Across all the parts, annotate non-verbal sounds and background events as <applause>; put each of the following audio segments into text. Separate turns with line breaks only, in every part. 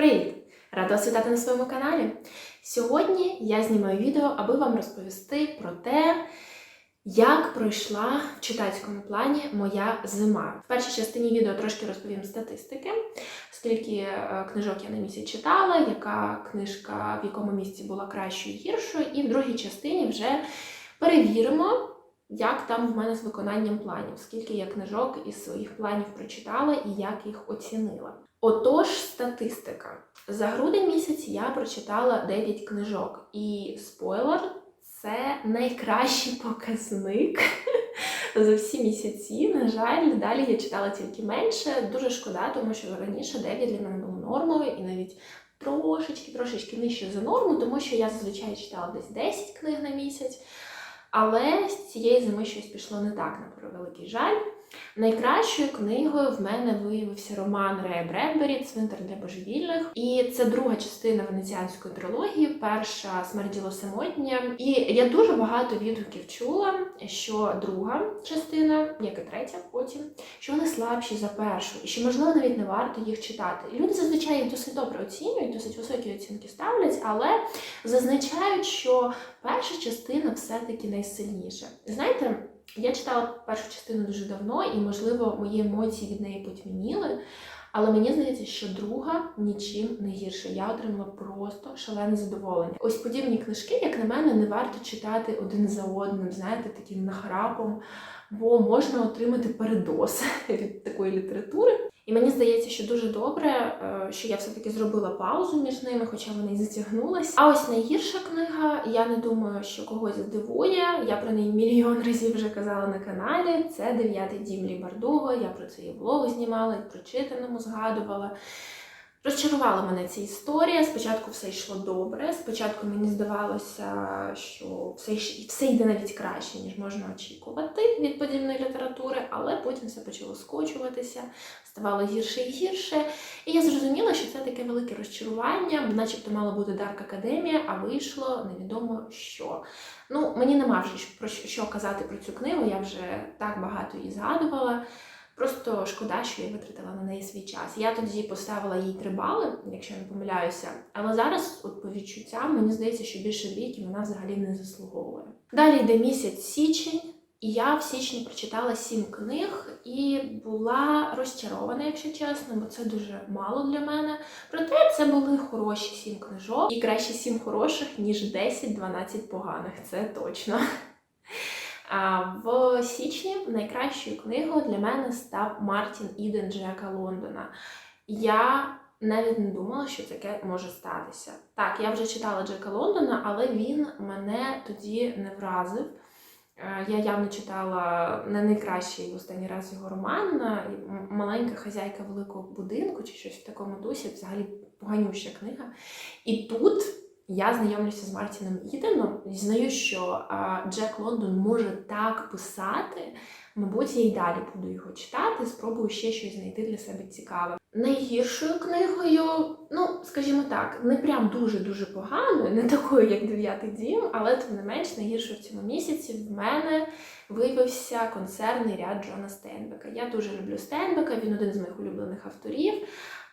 Привіт! Рада вас вітати на своєму каналі. Сьогодні я знімаю відео, аби вам розповісти про те, як пройшла в читацькому плані моя зима. В першій частині відео трошки розповім статистики, скільки е, книжок я на місяць читала, яка книжка в якому місці була кращою і гіршою, і в другій частині вже перевіримо. Як там в мене з виконанням планів, скільки я книжок із своїх планів прочитала і як їх оцінила. Отож, статистика. За грудень місяць я прочитала 9 книжок, і спойлер це найкращий показник <laughs> за всі місяці. На жаль, далі я читала тільки менше. Дуже шкода, тому що раніше 9 для мене було нормою і навіть трошечки, трошечки нижче за норму, тому що я зазвичай читала десь 10 книг на місяць. Але з цієї зими щось пішло не так, на превеликий жаль. Найкращою книгою в мене виявився роман Рея Бредбері Цвинтар для божевільних. І це друга частина венеціанської трилогії, перша смерділо самотня. І я дуже багато відгуків чула, що друга частина, як і третя, потім, що вони слабші за першу, і що можливо навіть не варто їх читати. І люди зазвичай їх досить добре оцінюють, досить високі оцінки ставлять, але зазначають, що перша частина все-таки найсильніша. Знаєте. Я читала першу частину дуже давно, і, можливо, мої емоції від неї потьмініли. Але мені здається, що друга нічим не гірше. Я отримала просто шалене задоволення. Ось подібні книжки, як на мене, не варто читати один за одним, знаєте, таким нахрапом, бо можна отримати передоз <laughs> від такої літератури. І мені здається, що дуже добре, е, що я все-таки зробила паузу між ними, хоча вона і затягнулася. А ось найгірша книга, я не думаю, що когось здивує. Я про неї мільйон <laughs> разів вже казала на каналі. Це дев'ятий дім Лі Бардуго. Я про це і влогу знімала, і про читаному згадувала. Розчарувала мене ця історія. Спочатку все йшло добре. Спочатку мені здавалося, що все все йде навіть краще, ніж можна очікувати від подібної літератури, але потім все почало скочуватися, ставало гірше і гірше. І я зрозуміла, що це таке велике розчарування, начебто мало бути Дарк Академія, а вийшло невідомо що. Ну, мені нема вже про що казати про цю книгу, я вже так багато її згадувала. Просто шкода, що я витратила на неї свій час. Я тоді поставила їй три бали, якщо не помиляюся. Але зараз, от по відчуттям, мені здається, що більше двійки вона взагалі не заслуговує. Далі йде місяць січень, і я в січні прочитала сім книг і була розчарована, якщо чесно, бо це дуже мало для мене. Проте це були хороші сім книжок, і краще сім хороших, ніж 10-12 поганих. Це точно. В січні найкращою книгою для мене став Мартін Іден Джека Лондона. Я навіть не думала, що таке може статися. Так, я вже читала Джека Лондона, але він мене тоді не вразив. Я явно читала не найкращий в останній раз його роман Маленька хазяйка великого будинку чи щось в такому дусі, взагалі поганюща книга. І тут я знайомлюся з Мартіном Іденом і знаю, що Джек Лондон може так писати. Мабуть, я й далі буду його читати, спробую ще щось знайти для себе цікаве. Найгіршою книгою, ну, скажімо так, не прям дуже-дуже поганою, не такою, як дев'ятий дім, але тим не менш найгіршою в цьому місяці в мене виявився концерний ряд Джона Стейнбека. Я дуже люблю Стейнбека, він один з моїх улюблених авторів.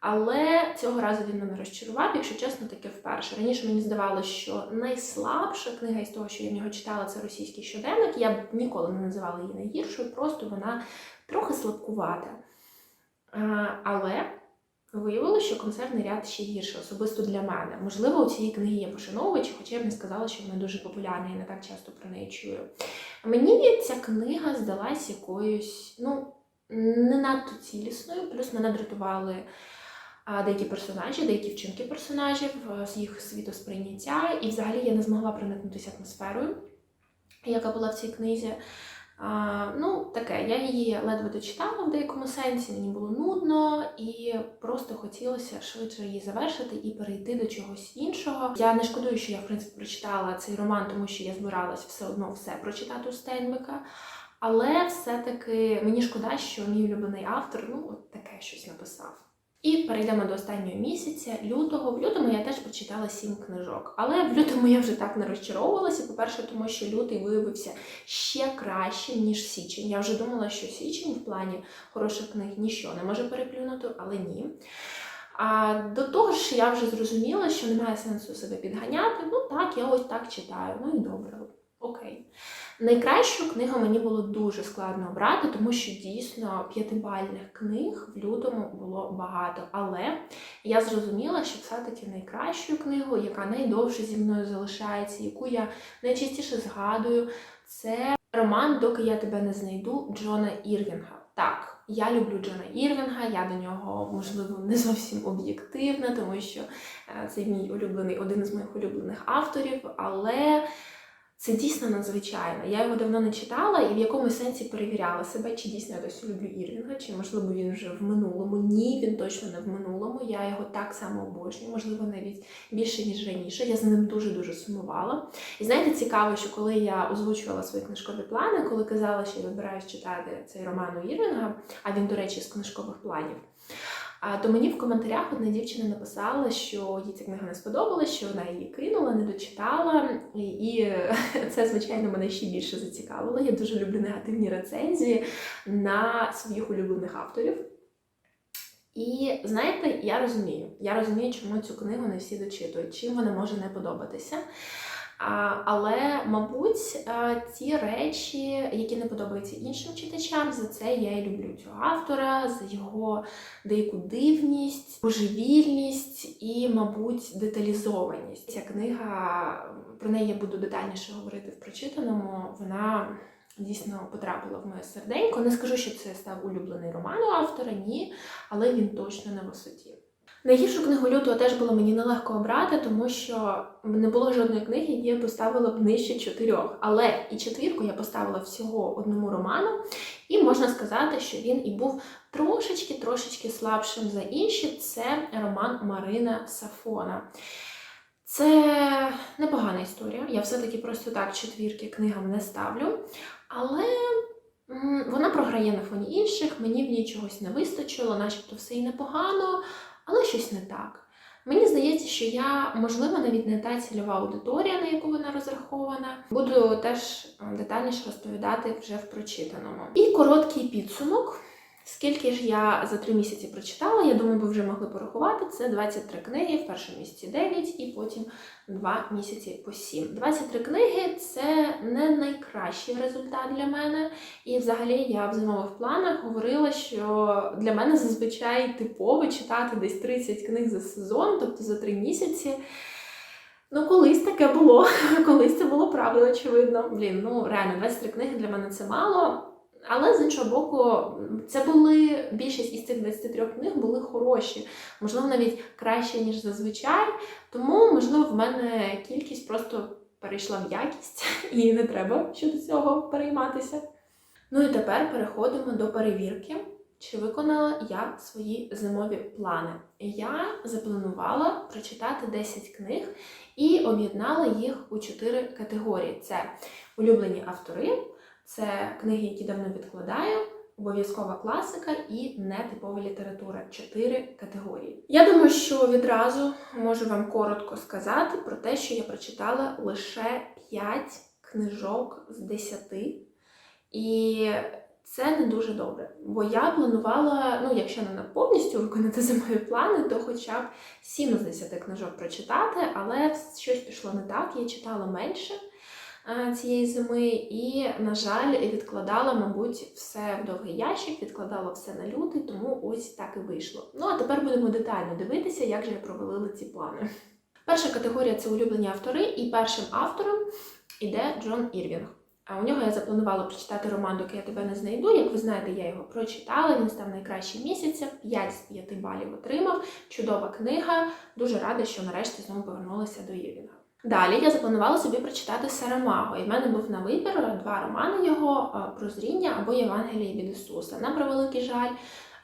Але цього разу він мене розчарував, якщо чесно, таке вперше. Раніше мені здавалося, що найслабша книга із того, що я в нього читала, це російський щоденник. Я б ніколи не називала її найгіршою, просто вона трохи слабкувата. Але виявилося, що концертний ряд ще гірше, особисто для мене. Можливо, у цієї книги є пошановувачі, хоча я б не сказала, що вона дуже популярна, я не так часто про неї чую. Мені ця книга здалась якоюсь, ну, не надто цілісною, плюс мене дратували деякі персонажі, деякі вчинки персонажів, з їх світосприйняття, і взагалі я не змогла проникнутися атмосферою, яка була в цій книзі. Ну, таке, я її ледве дочитала в деякому сенсі, мені було нудно, і просто хотілося швидше її завершити і перейти до чогось іншого. Я не шкодую, що я в принципі прочитала цей роман, тому що я збиралась все одно все прочитати у Стейнбека. Але все-таки мені шкода, що мій улюблений автор ну, от таке щось написав. І перейдемо до останнього місяця, лютого. В лютому я теж прочитала сім книжок. Але в лютому я вже так не розчаровувалася. По-перше, тому що лютий виявився ще кращим, ніж січень. Я вже думала, що січень в плані хороших книг нічого не може переплюнути, але ні. А до того ж, я вже зрозуміла, що немає сенсу себе підганяти. Ну так, я ось так читаю. Ну і добре, окей. Найкращу книгу мені було дуже складно обрати, тому що дійсно п'ятибальних книг в лютому було багато. Але я зрозуміла, що все-таки найкращою книгою, яка найдовше зі мною залишається, яку я найчастіше згадую, це роман Доки я тебе не знайду Джона Ірвінга. Так, я люблю Джона Ірвінга, я до нього, можливо, не зовсім об'єктивна, тому що е, це мій улюблений, один із моїх улюблених авторів, але це дійсно надзвичайно. Я його давно не читала і в якомусь сенсі перевіряла себе, чи дійсно я досі люблю Ірвінга, чи можливо він вже в минулому. Ні, він точно не в минулому. Я його так само обожнюю, можливо, навіть більше ніж раніше. Я за ним дуже дуже сумувала. І знаєте, цікаво, що коли я озвучувала свої книжкові плани, коли казала, що я вибираюсь читати цей роман у Ірвінга, а він, до речі, з книжкових планів. То мені в коментарях одна дівчина написала, що їй ця книга не сподобалась, що вона її кинула, не дочитала, і <laughs> це, звичайно, мене ще більше зацікавило. Я дуже люблю негативні рецензії на своїх улюблених авторів. І знаєте, я розумію, я розумію, чому цю книгу не всі дочитують, чим вона може не подобатися. Але, мабуть, е, ті речі, які не подобаються іншим читачам, за це я і люблю цього автора, за його деяку дивність, божевільність і, мабуть, деталізованість. Ця книга, про неї я буду детальніше говорити в прочитаному. Вона дійсно потрапила в моє серденько. Не скажу, що це став улюблений роман у автора, ні, але він точно на висоті. Найгіршу книгу лютого теж було мені нелегко обрати, тому що не було жодної книги, які я поставила б нижче чотирьох. Але і четвірку я поставила всього одному роману, і можна сказати, що він і був трошечки-трошечки слабшим за інші. Це роман Марина Сафона. Це непогана історія. Я все-таки просто так четвірки книгам не ставлю. Але вона програє на фоні інших, мені в ній чогось не вистачило, начебто все і непогано але щось не так. Мені здається, що я, можливо, навіть не та цільова аудиторія, на яку вона розрахована. Буду теж е, детальніше розповідати вже в прочитаному. І короткий підсумок. Скільки ж я за три місяці прочитала, я думаю, ви вже могли порахувати. Це 23 книги, в першому місяці 9 і потім 2 місяці по 7. 23 книги це не найкращий результат для мене. І взагалі я в зимових планах говорила, що для мене зазвичай типово читати десь 30 книг за сезон, тобто за 3 місяці. Ну, колись таке було, <laughs> колись це було правда, очевидно. Блін, ну реально, 23 книги для мене це мало. Але з іншого боку, це були більшість із цих 23 книг були хороші, можливо, навіть краще, ніж зазвичай. Тому, можливо, в мене кількість просто перейшла в якість, <laughs> і не треба щодо цього перейматися. Ну і тепер переходимо до перевірки, чи виконала я свої зимові плани. Я запланувала прочитати 10 книг і об'єднала їх у 4 категорії: це улюблені автори. Це книги, які давно відкладаю, обов'язкова класика і нетипова література. Чотири категорії. Я думаю, що відразу можу вам коротко сказати про те, що я прочитала лише 5 книжок з 10. І це не дуже добре. Бо я планувала, ну, якщо не повністю виконати за мої плани, то хоча б 7 з 10 книжок прочитати, але щось пішло не так, я читала менше цієї зими, і, на жаль, відкладала, мабуть, все в довгий ящик, відкладала все на лютий, тому ось так і вийшло. Ну а тепер будемо детально дивитися, як же я провалила ці плани. Перша категорія це улюблені автори, і першим автором іде Джон Ірвінг. А у нього я запланувала прочитати роман, доки я тебе не знайду. Як ви знаєте, я його прочитала. Він став найкращим місяця, 5 з 5 балів отримав. Чудова книга. Дуже рада, що нарешті знову повернулася до Ірвінга. Далі я запланувала собі прочитати Сарамаго, і в мене був на вибір два романи його Прозріння або Євангеліє від Ісуса. На превеликий жаль,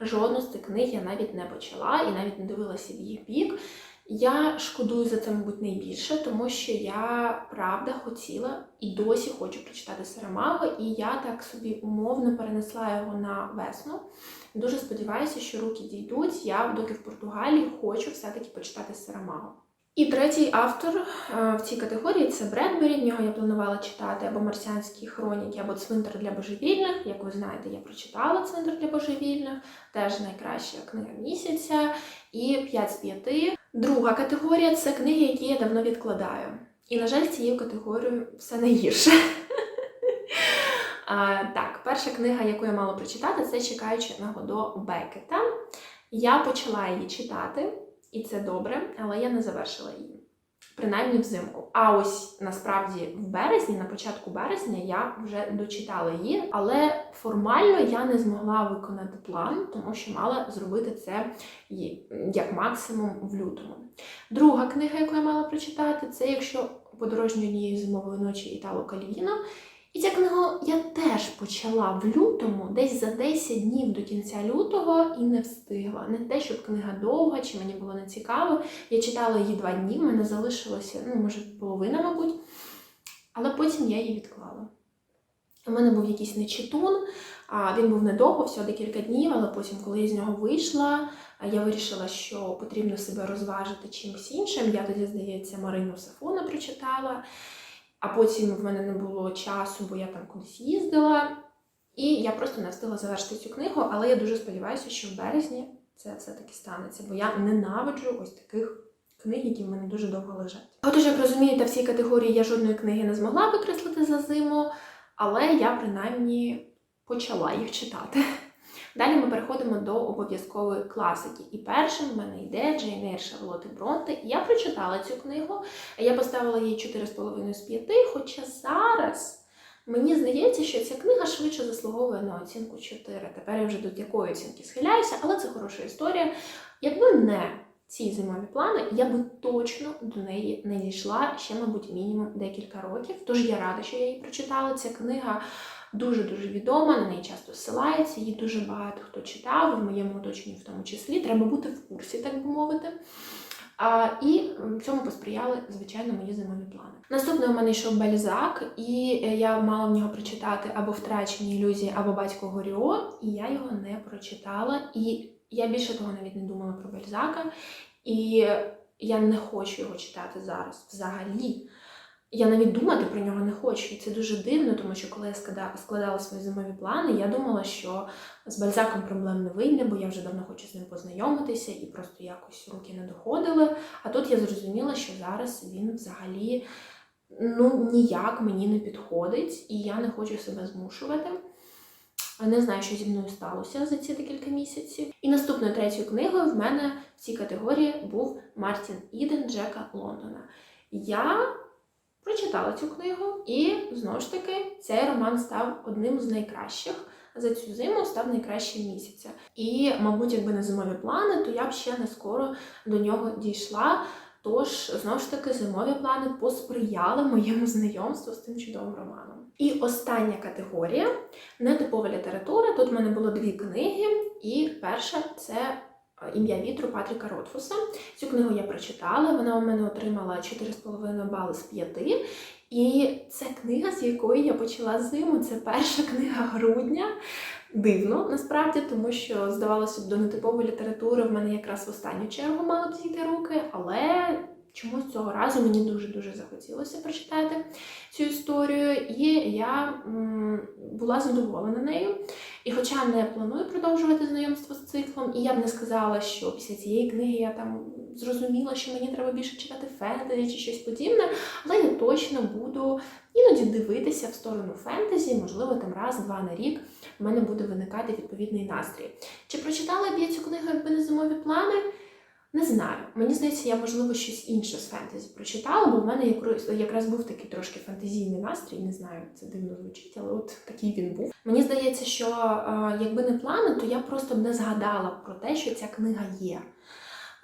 жодну з цих книг я навіть не почала і навіть не дивилася в їх бік. Я шкодую за це, мабуть, найбільше, тому що я правда хотіла і досі хочу прочитати Сарамаго, і я так собі умовно перенесла його на весну. Дуже сподіваюся, що руки дійдуть. Я, доки в Португалії, хочу все-таки почитати Сарамаго. І третій автор е, в цій категорії це Бредбері. В нього я планувала читати або марсіанські хроніки, або цвинтар для божевільних. Як ви знаєте, я прочитала цвинтар для божевільних, теж найкраща книга місяця. І 5 з 5. Друга категорія це книги, які я давно відкладаю. І, на жаль, цією категорією все найгірше. Так, перша книга, яку я мала прочитати, це Чекаючи на Годо Бекета. Я почала її читати, і це добре, але я не завершила її. Принаймні взимку. А ось насправді в березні, на початку березня, я вже дочитала її, але формально я не змогла виконати план, тому що мала зробити це як максимум в лютому. Друга книга, яку я мала прочитати, це якщо подорожньої однієї зимової ночі Італо Каліно. І ця книгу я теж почала в лютому, десь за 10 днів до кінця лютого, і не встигла. Не те, щоб книга довга, чи мені було не цікаво. Я читала її два дні, в мене залишилося, ну, може, половина, мабуть, але потім я її відклала. У мене був якийсь нечитун, а він був недовго, всього декілька днів, але потім, коли я з нього вийшла, я вирішила, що потрібно себе розважити чимось іншим. Я тоді, здається, Марину Сафона прочитала. А потім в мене не було часу, бо я там кудись їздила. І я просто не встигла завершити цю книгу, але я дуже сподіваюся, що в березні це все-таки станеться, бо я ненавиджу ось таких книг, які в мене дуже довго лежать. Отож, як розумієте, в цій категорії я жодної книги не змогла викреслити за зиму, але я принаймні почала їх читати. Далі ми переходимо до обов'язкової класики. І першим в мене йде Джейн Ейр Шарлотти Бронте. Я прочитала цю книгу. Я поставила їй 4,5 з 5, хоча зараз мені здається, що ця книга швидше заслуговує на оцінку 4. Тепер я вже до якої оцінки схиляюся, але це хороша історія. Якби не ці зимові плани, я би точно до неї не дійшла ще, мабуть, мінімум декілька років. Тож я рада, що я її прочитала. Ця книга дуже-дуже відома, на неї часто ссилається, її дуже багато хто читав, в моєму оточенні в тому числі. Треба бути в курсі, так би мовити. А, і цьому посприяли, звичайно, мої зимові плани. Наступний у мене йшов Бальзак, і е, я мала в нього прочитати або втрачені ілюзії, або батько Горіо, і я його не прочитала. І я більше того навіть не думала про Бальзака. І я не хочу його читати зараз взагалі. Я навіть думати про нього не хочу. І це дуже дивно, тому що коли я складала, свої зимові плани, я думала, що з Бальзаком проблем не вийде, бо я вже давно хочу з ним познайомитися і просто якось руки не доходили. А тут я зрозуміла, що зараз він взагалі ну, ніяк мені не підходить, і я не хочу себе змушувати. Не знаю, що зі мною сталося за ці декілька місяців. І наступною третьою книгою в мене в цій категорії був Мартін Іден Джека Лондона. Я прочитала цю книгу, і знову ж таки цей роман став одним з найкращих. За цю зиму став найкращим місяця. І, мабуть, якби не зимові плани, то я б ще не скоро до нього дійшла. Тож, знову ж таки, зимові плани посприяли моєму знайомству з цим чудовим романом. І остання категорія нетипова література. Тут в мене було дві книги, і перша це ім'я вітру Патріка Ротфуса. Цю книгу я прочитала. Вона у мене отримала 4,5 бали з 5. І це книга, з якої я почала зиму. Це перша книга грудня. Дивно, насправді, тому що здавалося б, до нетипової літератури в мене якраз в останню чергу мали б зійти руки, але чомусь цього разу мені дуже-дуже захотілося прочитати цю історію, і я м, була задоволена нею. І хоча не планую продовжувати знайомство з циклом, і я б не сказала, що після цієї книги я там зрозуміла, що мені треба більше читати фентезі чи щось подібне, але я точно буду іноді дивитися в сторону фентезі, можливо, там раз-два на рік в мене буде виникати відповідний настрій. Чи прочитала б я цю книгу, якби не зимові плани? Не знаю. Мені здається, я можливо щось інше з фентезі прочитала, бо в мене якраз, був такий трошки фентезійний настрій. Не знаю, це дивно звучить, але от такий він був. Мені здається, що е, якби не плани, то я просто б не згадала про те, що ця книга є.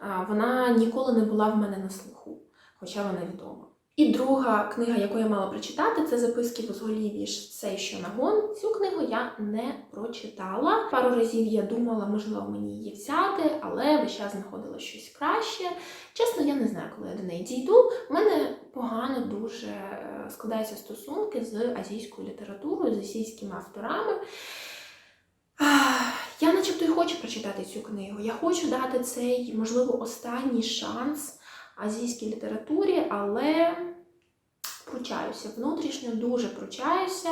Е, вона ніколи не була в мене на слуху, хоча вона відома. І друга книга, яку я мала прочитати, це записки Возголів'ї «Цей що нагон. Цю книгу я не прочитала. Пару разів я думала, можливо, мені її взяти, але весь час знаходила щось краще. Чесно, я не знаю, коли я до неї дійду. У мене погано дуже е, складаються стосунки з азійською літературою, з азійськими авторами. Я начебто і хочу прочитати цю книгу. Я хочу дати цей, можливо, останній шанс азійській літературі, але пручаюся внутрішньо, дуже пручаюся.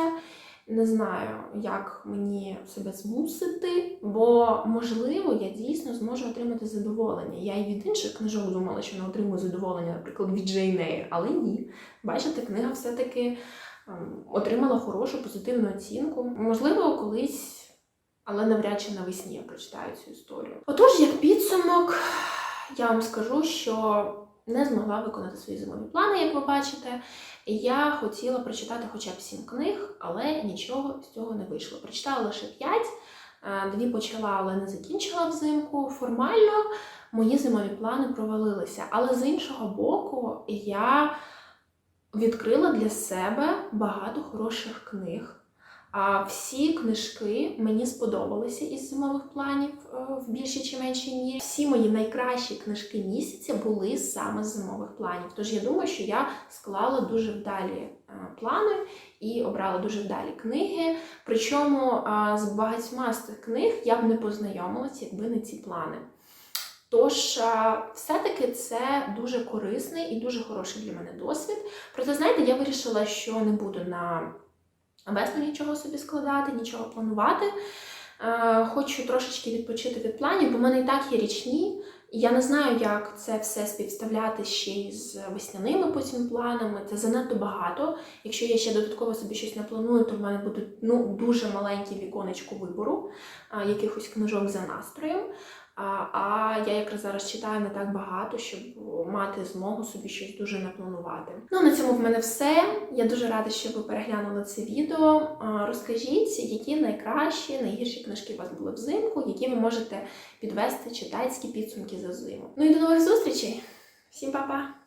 Не знаю, як мені себе змусити, бо можливо я дійсно зможу отримати задоволення. Я і від інших книжок думала, що не отримую задоволення, наприклад, від Джейн Ейр, але ні. Бачите, книга все-таки ем, отримала хорошу позитивну оцінку. Можливо, колись, але навряд чи навесні я прочитаю цю історію. Отож, як підсумок, я вам скажу, що не змогла виконати свої зимові плани, як ви бачите. Я хотіла прочитати хоча б сім книг, але нічого з цього не вийшло. Прочитала лише п'ять, е, дві почала, але не закінчила взимку. Формально мої зимові плани провалилися. Але з іншого боку, я відкрила для себе багато хороших книг. А всі книжки мені сподобалися із зимових планів е, в більшій чи меншій мірі. Всі мої найкращі книжки місяця були саме з зимових планів. Тож я думаю, що я склала дуже вдалі е, плани і обрала дуже вдалі книги. Причому е, з багатьма з цих книг я б не познайомилася, якби не ці плани. Тож, все-таки це дуже корисний і дуже хороший для мене досвід. Проте, знаєте, я вирішила, що не буду на весну нічого собі складати, нічого планувати. Е, Хочу трошечки відпочити від планів, бо в мене і так є річні. Я не знаю, як це все співставляти ще й з весняними потім планами. Це занадто багато. Якщо я ще додатково собі щось не планую, то в мене буде ну, дуже маленьке віконечко вибору а, якихось книжок за настроєм. А, я якраз зараз читаю не так багато, щоб мати змогу собі щось дуже напланувати. Ну на цьому в мене все. Я дуже рада, що ви переглянули це відео. Розкажіть, які найкращі, найгірші книжки у вас були взимку, які ви можете підвести читацькі підсумки за зиму. Ну і до нових зустрічей! Всім па-па!